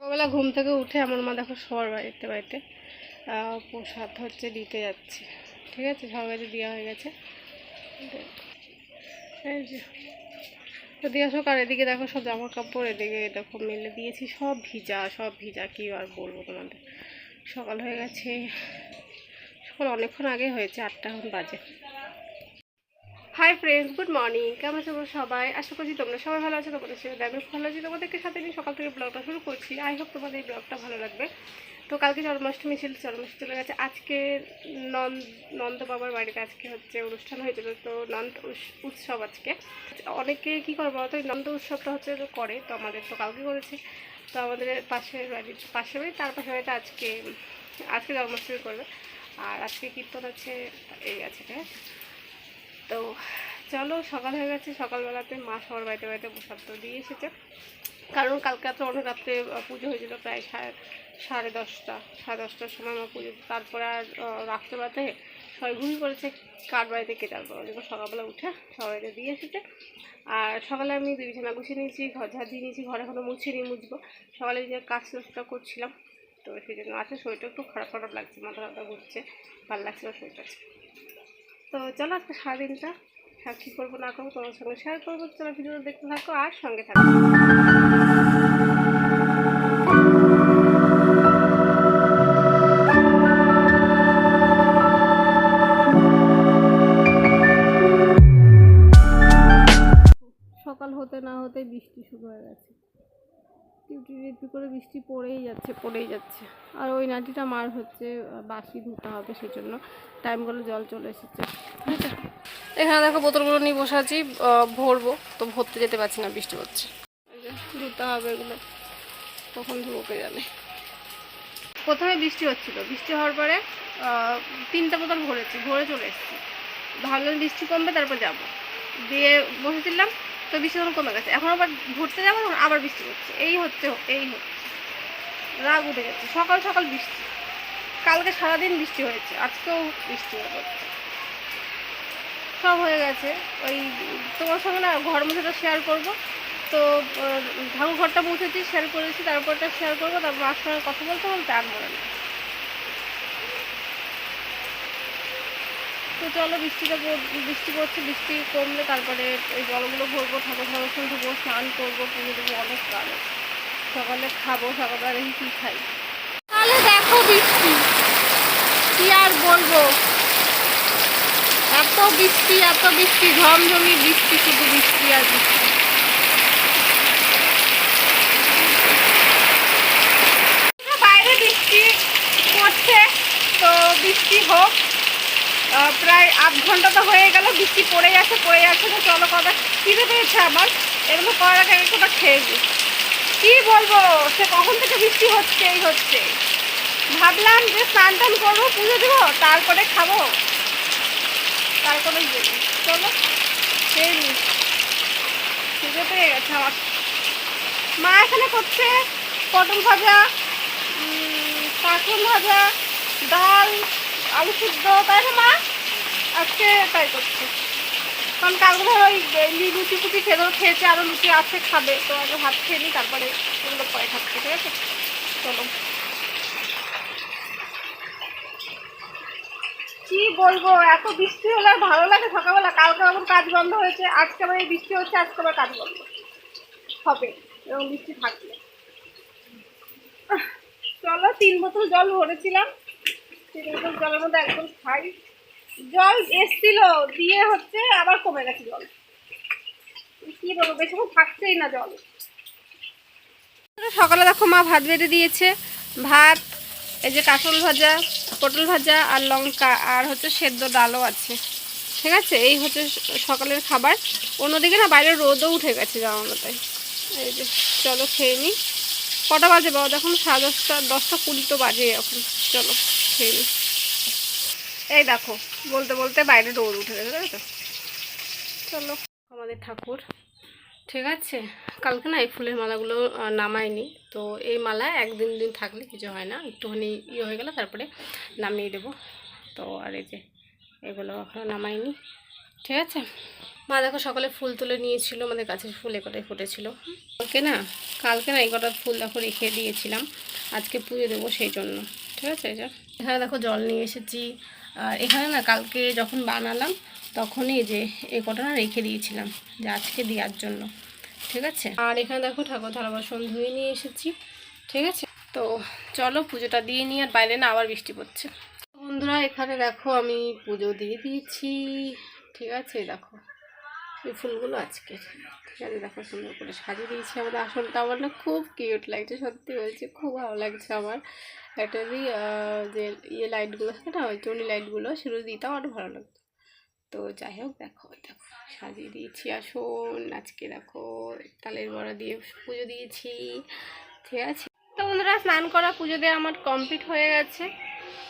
সকালবেলা ঘুম থেকে উঠে আমার মা দেখো সবার বাড়িতে বাড়িতে প্রসাদ হচ্ছে দিতে যাচ্ছে। ঠিক আছে? সবার বাড়িতে দেওয়া হয়ে গেছে। দিয়ে আসো, আর এদিকে দেখো সব জামা কাপড় এদিকে দেখো মেলে দিয়েছি, সব ভিজা সব ভিজা, কি আর বলব তোমাদের। সকাল হয়ে গেছে। সকাল অনেকক্ষণ আগে হয়েছে, আটটা এখন বাজে। হাই ফ্রেন্ডস গুড মর্নিং কেমন আছো সবাই? আশা করছি তোমরা সবাই ভালো আছো, তোমাদের সাথে আমি ভালো আছি। তোমাদেরকে সাথে নিয়ে সকাল থেকে ব্লগটা শুরু করছি। আই হোপ তোমাদের এই ব্লগটা ভালো লাগবে। তো কালকে জন্মাষ্টমী ছিল, জন্মাষ্টমী চলে গেছে। আজকে নন্দ নন্দ বাবার বাড়িতে আজকে হচ্ছে অনুষ্ঠান হয়েছিল, তো নন্দ উৎসব আজকে। অনেকে কী করে বলতো ওই নন্দ উৎসবটা হচ্ছে করে, তো আমাদের তো কালকে করেছে। তো আমাদের পাশের বাড়ির পাশের বাড়ি, তার পাশের বাড়িতে আজকে আজকে জন্মাষ্টমী করবে। আর আজকে কীর্তন আছে, এই আছে আছে? তো চলো, সকাল হয়ে গেছে। সকালবেলাতে মা সবার বাড়িতে বাড়িতে প্রসাদ তো দিয়ে এসেছে। কারণ কালকে রাত্রে অনেক রাত্রে পুজো হয়েছিল প্রায় সাড়ে সাড়ে দশটা, সাড়ে দশটার সময় মা পুজো তারপরে আর রাত্রেবেলাতে সবাই ঘুমিয়ে পড়েছে। কার বাড়িতে কে যাব ওদিকে সকালবেলা উঠে বাড়িতে দিয়ে এসেছে। আর সকালে আমি বিছানা গুছিয়ে নিয়েছি, ঘর ঝাড় দিয়ে নিয়েছি, ঘরে এখনও মুছিয়ে নিয়ে মুছবো। সকালে যে কাজ টাজটা করছিলাম, তো সেই জন্য আছে। শরীরটা একটু খারাপ খারাপ লাগছে, মাথা ঘুরছে ভালো লাগছে শরীরটা। তো চলো আজকে সারাদিনটা কী করব না করব তোমার সঙ্গে শেয়ার করব। চলো ভিডিওটা দেখতে থাকো আর সঙ্গে থাকো। সকাল হতে না হতে বৃষ্টি শুরু হয়ে গেছে। টিপটি টিপটি করে বৃষ্টি পড়েই যাচ্ছে পড়েই যাচ্ছে। আর ওই নাটিটা মার হচ্ছে বাসি ধুতে হবে সেই জন্য টাইম জল চলে এসেছে। আছে? এখানে দেখো বোতলগুলো নিয়ে বসে আছি ভরবো। তো ভরতে যেতে পারছি না, বৃষ্টি হচ্ছে। ধুতে হবে এগুলো। কখন ধুবো কে জানে। প্রথমে বৃষ্টি হচ্ছিল। বৃষ্টি হওয়ার পরে তিনটা বোতল ভরেছি, ভরে চলে এসেছি। ভাবলাম বৃষ্টি কমবে, তারপর যাব। দিয়ে বসেছিলাম তো বৃষ্টি তখন কমে গেছে, এখন আবার ঘুরতে যাব, তখন আবার বৃষ্টি হচ্ছে। এই হচ্ছে এই হচ্ছে। রাগ উঠে গেছে। সকাল সকাল বৃষ্টি। কালকে সারাদিন বৃষ্টি হয়েছে, আজকেও বৃষ্টি হয়ে সব হয়ে গেছে। ওই তোমার সঙ্গে না ঘর মুছেটা শেয়ার করব। তো ঠাকুর ঘরটা মুছেছি শেয়ার করেছি, তারপরটা শেয়ার করব, তারপর মার সঙ্গে কথা বলতে বলতে আর মনে নেই। তো চলো বৃষ্টিটা বৃষ্টি পড়ছে, বৃষ্টি কমলে তারপরে ওই জলগুলো ভরবো, ঠাকুর ঠাকুর ধুবো স্নান করব, পুজো দেবো অনেক কাজ সকালে খাব, সকালবেলা কী খাই। তাহলে দেখো বৃষ্টি, কি আর বলব? এত বৃষ্টি এত বৃষ্টি ঝমঝমি বৃষ্টি, শুধু বৃষ্টি আর বৃষ্টি। বাইরে বৃষ্টি পড়ছে, তো বৃষ্টি হোক। প্রায় আধ ঘণ্টা তো হয়ে গেল বৃষ্টি পড়ে যাচ্ছে পড়ে যাচ্ছে তো চলো কথা খিদে পেয়েছে আমার। এগুলো করার আগে কোথা খেয়ে নিই। কি বলব সে কখন থেকে বৃষ্টি হচ্ছে এই হচ্ছে। ভাবলাম যে স্নান টান করব পুজো দেবো তারপরে খাব। তারপরে ইয়ে নেই। চলো খেয়ে নিই। খিদে পেয়ে গেছে আমার। মা এখানে করছে পটল ভাজা উম, ভাজা ডাল আলু সিদ্ধ। তাই না মা? আজকে তাই করছে। কারণ কালকে ধর ওই লি- লুচি ফুচি খেতে খেয়েছে আরও লুচি আছে খাবে। তো আগে ভাত খেয়ে নিই তারপরে এগুলো পরে খাচ্ছে ঠিক আছে? চলো। কি বলব এত বৃষ্টি হলে আর ভালো লাগে সকালবেলা। কালকে আবার কাজ বন্ধ হয়েছে আজকে আবার এই বৃষ্টি হচ্ছে আজকে আবার কাজ বন্ধ। হবে এবং বৃষ্টি আহ, চলো তিন বোতল জল ভরেছিলাম। তিন বোতল জলের মধ্যে একদম খাই। জল এসছিল, দিয়ে হচ্ছে আবার কমে গেছে জল। কি বলব, বেশিক্ষণ থাকছেই না জল। সকালে দেখো মা ভাত বেড়ে দিয়েছে। ভাত, এই যে কাঁকরোল ভাজা, পটল ভাজা আর লঙ্কা আর হচ্ছে সেদ্ধ ডালও আছে। ঠিক আছে? এই হচ্ছে সকালের খাবার। অন্যদিকে না বাইরে রোদও উঠে গেছে জানানো তাই এই যে, চলো খেয়ে নিই কটা বাজে বাবা? দেখুন সাড়ে দশটা দশটা কুড়ি তো বাজে এখন। চলো, খেয়ে নিই এই দেখো বলতে বলতে বাইরে রোদ উঠে গেছে তাই তো? চলো আমাদের ঠাকুর। ঠিক আছে? কালকে না এই ফুলের মালাগুলো আহ, নামাইনি তো এই মালা একদিন দিন থাকলে কিছু হয় না। একটুখানি ইয়ে হয়ে গেলে তারপরে নামিয়ে দেবো। তো আর এই যে এগুলো এখনও নামাইনি ঠিক আছে? মা দেখো সকালে ফুল তুলে নিয়েছিল আমাদের গাছের ফুল এ কটাই ফুটেছিল। কালকে না কালকে না কটা ফুল দেখো রেখে দিয়েছিলাম। আজকে পুজো দেবো সেই জন্য। ঠিক আছে এখানে দেখো জল নিয়ে এসেছি। আর এখানে না কালকে যখন বানালাম, তখনই যে এই কটা না রেখে দিয়েছিলাম যে আজকে দেওয়ার জন্য। ঠিক আছে? আর এখানে দেখো ঠাকুর থালা বাসন ধুয়ে নিয়ে এসেছি। ঠিক আছে? তো চলো পুজোটা দিয়ে নিয়ে আর বাইরে না আবার বৃষ্টি পড়ছে। বন্ধুরা, এখানে দেখো আমি পুজো দিয়ে দিয়েছি। ঠিক আছে, দেখো। এই ফুলগুলো আজকে। ঠিক আছে দেখো সুন্দর করে সাজিয়ে দিয়েছি আমাদের আসনটা। আমার না খুব কিউট লাগছে, সত্যি বলছি, খুব ভালো লাগছে আমার। একটা যদি যে ইয়ে লাইটগুলো থাকে না, ওই টুনি লাইটগুলো সেগুলো দিতেও আরও ভালো লাগতো। তো যাই হোক, দেখো দেখো, সাজিয়ে দিয়েছি আসন। আজকে দেখো, তালের বড়া দিয়ে পুজো দিয়েছি। ঠিক আছে? তো বন্ধুরা, স্নান করা পুজো দেওয়া আমার কমপ্লিট হয়ে গেছে।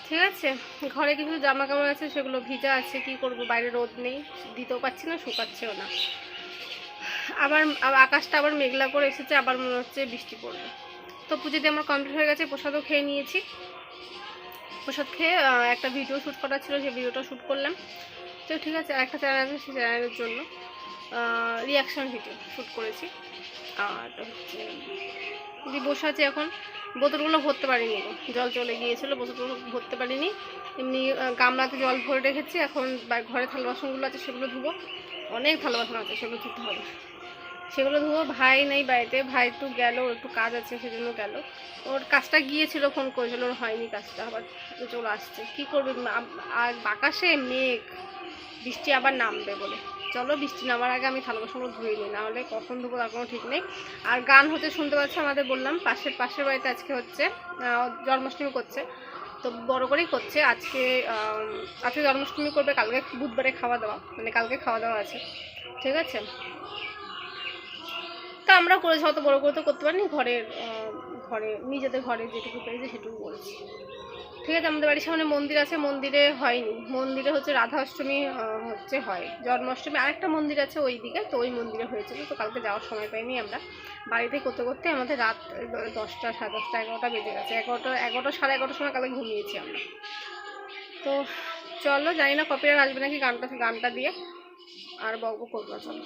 ঠিক আছে? ঘরে কিছু জামা কাপড় আছে, সেগুলো ভিজা আছে, কি করব? বাইরে রোদ নেই, দিতেও পাচ্ছি না, শুকাচ্ছেও না। আবার আকাশটা আবার মেঘলা করে এসেছে, আবার মনে হচ্ছে বৃষ্টি পড়বে। তো পুজো দিয়ে আমার কমপ্লিট হয়ে গেছে, প্রসাদও খেয়ে নিয়েছি। প্রসাদ খেয়ে একটা ভিডিও শ্যুট করা ছিল, সেই ভিডিওটা শ্যুট করলাম। তো ঠিক আছে, আরেকটা চ্যানেল আছে, সেই চ্যানেলের জন্য রিয়াকশন ভিডিও শ্যুট করেছি। আর হচ্ছে বসে আছে এখন। বোতলগুলো ভরতে পারিনি। জল চলে গিয়েছিল, বোতলগুলো ভরতে পারিনি। এমনি গামলাতে জল ভরে রেখেছি, এখন ঘরে থালা বাসনগুলো আছে সেগুলো ধুবো। অনেক থালা বাসন আছে, সেগুলো ধুতে হবে। সেগুলো ধুবো, ভাই নেই বাড়িতে, ভাই একটু গেল একটু কাজ আছে, সেজন্য গেল। ওর কাজটা গিয়েছিল, ফোন করেছিল, ওর হয়নি কাজটা, আবার চলে আসছে। কী করবে বাকাশে মেঘ, বৃষ্টি আবার নামবে বলে। চলো, বৃষ্টি নামার আগে আমি থালা বাসনগুলো ধুয়ে নিই, নাহলে কখন ধুবো তার কোনো ঠিক নেই। আর গান হতে শুনতে পাচ্ছি আমাদের বললাম, পাশের পাশের বাড়িতে আজকে হচ্ছে জন্মাষ্টমী করছে, তো বড় করেই করছে। আজকে আজকে জন্মাষ্টমী করবে, কালকে বুধবারে খাওয়া দাওয়া মানে কালকে খাওয়া দাওয়া আছে, ঠিক আছে? তা আমরা করেছি, অত বড় করে তো করতে পারিনি, ঘরের ঘরে, নিজেদের ঘরে যেটুকু পেরেছি সেটুকু করেছি। ঠিক আছে আমাদের বাড়ির সামনে মন্দির আছে, মন্দিরে হয়নি। মন্দিরে হচ্ছে রাধা অষ্টমী হচ্ছে হয়। জন্মাষ্টমী আরেকটা মন্দির আছে ওই দিকে তো ওই মন্দিরে হয়েছিল, তো কালকে যাওয়ার সময় পাইনি আমরা। বাড়িতে করতে করতে আমাদের রাত দশটা, সাড়ে দশটা, এগারোটা বেজে গেছে। এগারোটা এগারোটা, সাড়ে এগারোটার সময় কালকে ঘুমিয়েছি আমরা। তো চলো, জানি না কপিরাইট আসবে নাকি গানটা গানটা দিয়ে। আর বকবো করব চলো।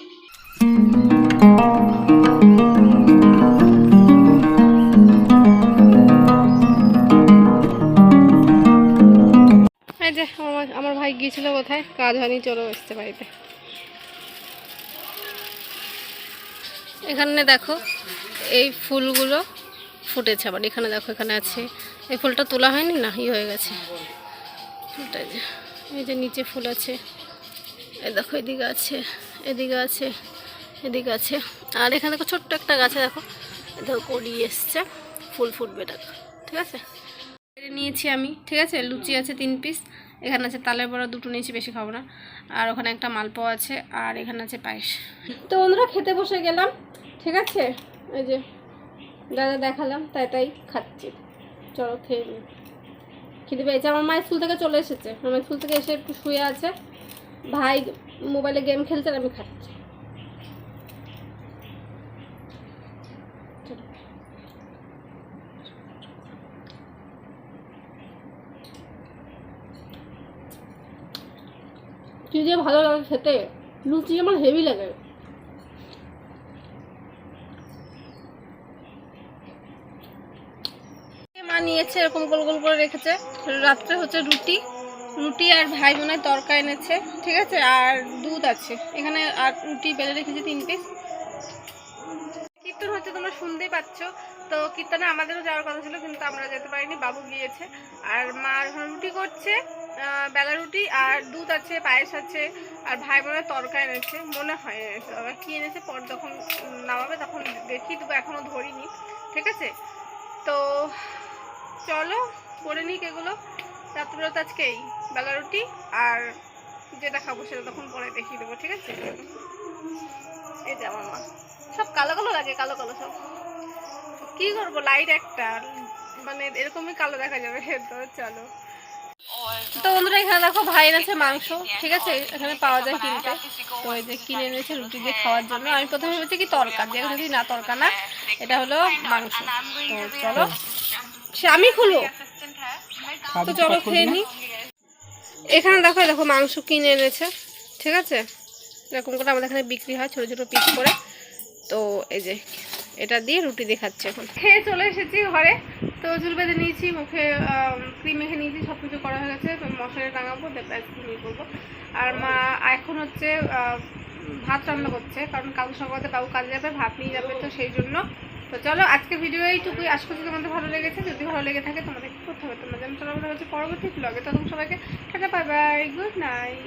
কাজ হয়নি চলো আসতে বাড়িতে। এখানে দেখো, এই ফুলগুলো ফুটেছে আবার। এখানে দেখো, এখানে আছে। এই ফুলটা তোলা হয়নি না? ই হয়ে গেছে। এই যে নিচে ফুল আছে। এই দেখো, এদিকে আছে এদিকে আছে এদিকে আছে। আর এখানে দেখো, ছোট্ট একটা গাছে দেখো দেখো কড়ি এসছে। ফুল ফুটবে দেখো, ঠিক আছে? নিয়েছি আমি, ঠিক আছে? লুচি আছে তিন পিস। এখানে আছে তালের বড়া, দুটো নিয়েছি, বেশি খাব না। আর ওখানে একটা মালপোয়া আছে, আর এখানে আছে পায়েস। তো বন্ধুরা, খেতে বসে গেলাম, ঠিক আছে? এই যে, দাদা দেখালাম, তাই তাই খাচ্ছি। চলো, খেয়ে নিই। খিদে পেয়েছে? আমার মায়ের স্কুল থেকে চলে এসেছে। আমার স্কুল থেকে এসে একটু শুয়ে আছে। ভাই মোবাইলে গেম খেলছে, আর আমি খাচ্ছি। কি ভালো লাগে খেতে, লুচি আমার হেভি লাগে। মা নিয়েছে, এরকম গোল গোল করে রেখেছে। রাত্রে হচ্ছে রুটি। রুটি আর ভাই হয় তরকা এনেছে, ঠিক আছে? আর দুধ আছে। এখানে আর রুটি বেলে রেখেছে তিন পিস কীর্তন হচ্ছে, তোমরা শুনতেই পাচ্ছ। তো কীর্তনে আমাদেরও যাওয়ার কথা ছিল, কিন্তু আমরা যেতে পারিনি। বাবু গিয়েছে। আর মা রুটি করছে। বেলা রুটি আর দুধ আছে, পায়েস আছে, আর ভাই বোনের তরকা এনেছে, মনে হয় এনেছে। আবার কী এনেছে, পর যখন নামাবে তখন দেখি তবু এখনও ধরিনি, ঠিক আছে? তো চলো, করে নিক এগুলো। রাত্রে তো আজকে এই বেলা রুটি আর যেটা খাব সেটা তখন পরে দেখিয়ে দেবো, ঠিক আছে? এই যে আমার মা। সব কালো কালো লাগে, কালো কালো সব। কি করব লাইট একটা। মানে এরকমই কালো দেখা যাবে, তো চলো। তো বন্ধুরা এখানে দেখো ভাই এনেছে মাংস ঠিক আছে? এখানে পাওয়া যায় কিনতে তো এই যে কিনে এনেছে রুটি দিয়ে খাওয়ার জন্য। আমি প্রথমে ভেবেছি কি তরকা দিয়ে যদি না তরকা না এটা হলো মাংস। তো চলো। সে আমি খুলবো তো চলো খেয়ে নি। এখানে দেখো দেখো মাংস কিনে এনেছে ঠিক আছে? এরকম করে আমাদের এখানে বিক্রি হয় ছোটো ছোটো পিস করে। তো এই যে এটা দিয়ে রুটি দিয়ে খাচ্ছে এখন। খেয়ে চলে এসেছি ঘরে। তো চুল বেঁধে নিয়েছি, মুখে ক্রিম মেখে নিয়েছি সব কিছু করা হয়ে গেছে। মশলা টাঙাবো ক্রিমই করব আর মা এখন হচ্ছে ভাত রান্না করছে, কারণ কাল সকালে বাবু কাজে যাবে, ভাত নিয়ে যাবে তো সেই জন্য। তো চলো আজকে ভিডিও এইটুকুই। আশা করছি তোমাদের ভালো লেগেছে। যদি ভালো লেগে থাকে, তোমাদের করতে হবে। তোমরা যেন চলো আমাদের হচ্ছে পরবর্তী ব্লগে তখন সবাইকে, tata bye bye good night